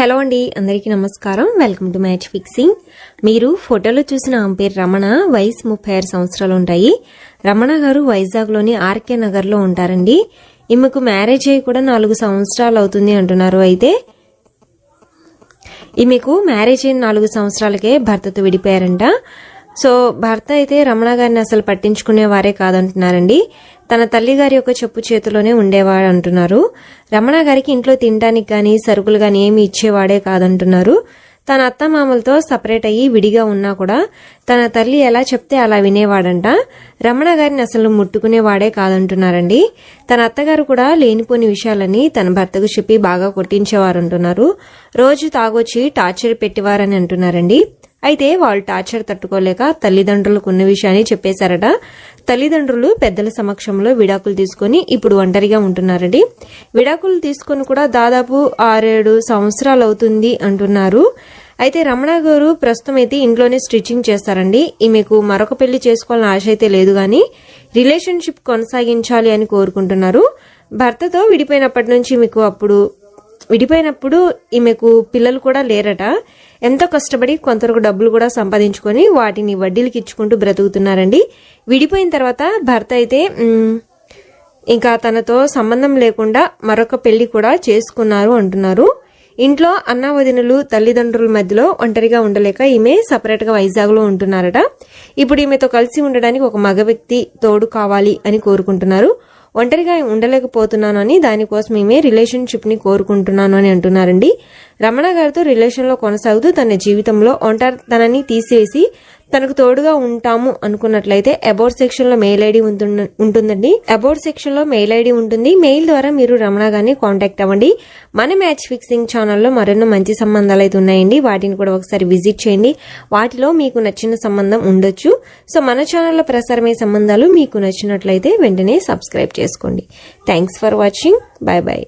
Hello అండి అందరికీ నమస్కారం. వెల్కమ్ టు మ్యాచ్ ఫిక్సింగ్ మీరు ఫోటోలో చూసిన ఆమె పేరు రమణ. వయసు ముప్పై ఆరు సంవత్సరాలు ఉంటాయి. రమణ గారు వైజాగ్లోని ఆర్కే నగర్లో ఉంటారండి. ఈమెకు మ్యారేజ్ అయ్యి కూడా నాలుగు సంవత్సరాలు అవుతుంది అంటున్నారు అయితే. ఈమెకు మ్యారేజ్ అయిన నాలుగు సంవత్సరాలకే భర్తతో విడిపోయారంట. సో భర్త అయితే రమణ గారిని అసలు పట్టించుకునేవారే కాదంటున్నారండి. తన తల్లి గారి యొక్క చెప్పు చేతిలోనే ఉండేవాడు అంటున్నారు రమణ గారికి ఇంట్లో తినడానికి కానీ సరుకులు కానీ ఏమి ఇచ్చేవాడే కాదంటున్నారు. తన అత్త మామలతో సపరేట్ అయ్యి విడిగా ఉన్నా కూడా తన తల్లి ఎలా చెప్తే అలా వినేవాడంట. రమణ గారిని అసలు ముట్టుకునేవాడే కాదంటున్నారండి. తన అత్తగారు కూడా లేనిపోని విషయాలని తన భర్తకు చెప్పి బాగా కొట్టించేవారంటున్నారు. రోజు తాగొచ్చి టార్చర్ పెట్టేవారని అంటున్నారండి. అయితే వాళ్ళు టార్చర్ తట్టుకోలేక తల్లిదండ్రులకు ఉన్న విషయాన్ని చెప్పేశారట. తల్లిదండ్రులు పెద్దల సమక్షంలో విడాకులు తీసుకొని ఇప్పుడు ఒంటరిగా ఉంటున్నారండి విడాకులు తీసుకొని కూడా దాదాపు ఆరేడు సంవత్సరాలు అవుతుంది అంటున్నారు. అయితే రమణ గారు ప్రస్తుతం అయితే ఇంట్లోనే స్టిచ్చింగ్ చేస్తారండి. ఈమెకు మరొక పెళ్ళి చేసుకోవాలని ఆశ అయితే లేదు కానీ రిలేషన్షిప్ కొనసాగించాలి అని కోరుకుంటున్నారు. భర్తతో విడిపోయినప్పటి నుంచి మీకు అప్పుడు విడిపోయినప్పుడు ఈమెకు పిల్లలు కూడా లేరట. ఎంతో కష్టపడి కొంతవరకు డబ్బులు కూడా సంపాదించుకొని వాటిని వడ్డీలకి ఇచ్చుకుంటూ బ్రతుకుతున్నారండి. విడిపోయిన తర్వాత భర్త అయితే ఇంకా తనతో సంబంధం లేకుండా మరొక పెళ్ళి కూడా చేసుకున్నారు అంటున్నారు. ఇంట్లో అన్న వదినలు తల్లిదండ్రుల మధ్యలో ఒంటరిగా ఉండలేక ఈమె సపరేట్గా వైజాగ్లో ఉంటున్నారట. ఇప్పుడు ఈమెతో కలిసి ఉండడానికి ఒక మగ వ్యక్తి తోడు కావాలి అని కోరుకుంటున్నారు. ఒంటరిగా ఉండలేకపోతున్నాను అని దానికోసం ఈమె రిలేషన్షిప్ని కోరుకుంటున్నాను అని అంటున్నారండి. రమణ గారితో రిలేషన్లో కొనసాగుతూ తన జీవితంలో ఒంటరితనాన్ని తీసివేసి తనకు తోడుగా ఉంటాము అనుకున్నట్లయితే అబౌట్ సెక్షన్లో మెయిల్ ఐడి ఉంటుందండి. అబౌట్ సెక్షన్లో మెయిల్ ఐడి ఉంటుంది. మెయిల్ ద్వారా మీరు రమణ గారిని కాంటాక్ట్ అవ్వండి. మన మ్యాచ్ ఫిక్సింగ్ ఛానల్లో మరెన్నో మంచి సంబంధాలు అయితే ఉన్నాయండి. వాటిని కూడా ఒకసారి విజిట్ చేయండి. వాటిలో మీకు నచ్చిన సంబంధం ఉండొచ్చు. సో మన ఛానల్లో ప్రసారమయ్యే సంబంధాలు మీకు నచ్చినట్లయితే వెంటనే సబ్స్క్రైబ్ చేసుకోండి. Thanks for watching bye bye